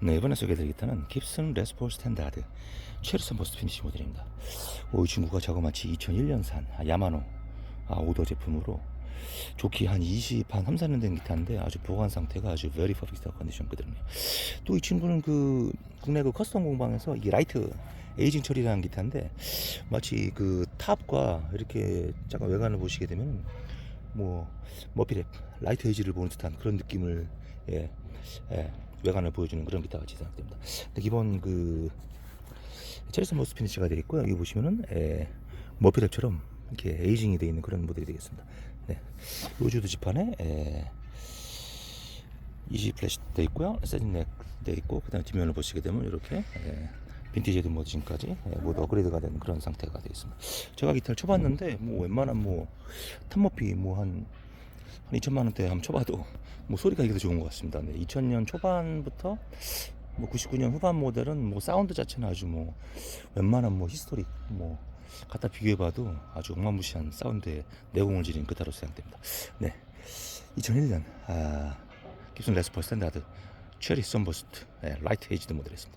네, 이번에 소개해드릴 기타는 깁슨 레스폴 스탠다드 체리 선버스 피니시 모델입니다. 오, 이 친구가 자그마치 2001년산 야마노 아, 오더 제품으로 좋기 한 20, 한 3, 4년 된 기타인데 아주 보관 상태가 아주 very perfect 컨디션거든요. 또 이 친구는 그 국내 그 커스텀 공방에서 이 라이트 에이징 처리라는 기타인데 마치 그 탑과 이렇게 잠깐 외관을 보시게 되면 뭐 머피랩 라이트 에이지를 보는 듯한 그런 느낌을 예, 예, 외관을 보여주는 그런 기타 같이 생각됩니다. 근데 기본 그 체리슨 모스 피니시가 되어 있고요. 여기 보시면은 예, 머피랩처럼 이렇게 에이징이 되어 있는 그런 모델이 되겠습니다. 네. 로즈우드 지판에 예, 이지 플래시 되어 있고요. 세진넥 되어 있고 그다음 뒷면을 보시게 되면 이렇게 예, 빈티지 헤드 모드진까지 예, 모두 업그레이드가 된 그런 상태가 되어 있습니다. 제가 기타를 쳐봤는데 뭐 웬만한 뭐 탑머피 뭐한 한 2천만 원대 한번 쳐봐도 뭐 소리가 이게 더 좋은 것 같습니다. 네, 2000년 초반부터 뭐 99년 후반 모델은 뭐 사운드 자체는 아주 뭐 웬만한 뭐 히스토리 뭐 갖다 비교해봐도 아주 엉망무시한 사운드의 내공을 지닌 그타로 생각됩니다. 네, 2001년 아, 깁슨 레스퍼 스탠다드 체리 썬버스트 네, 라이트 에이지드 모델이었습니다.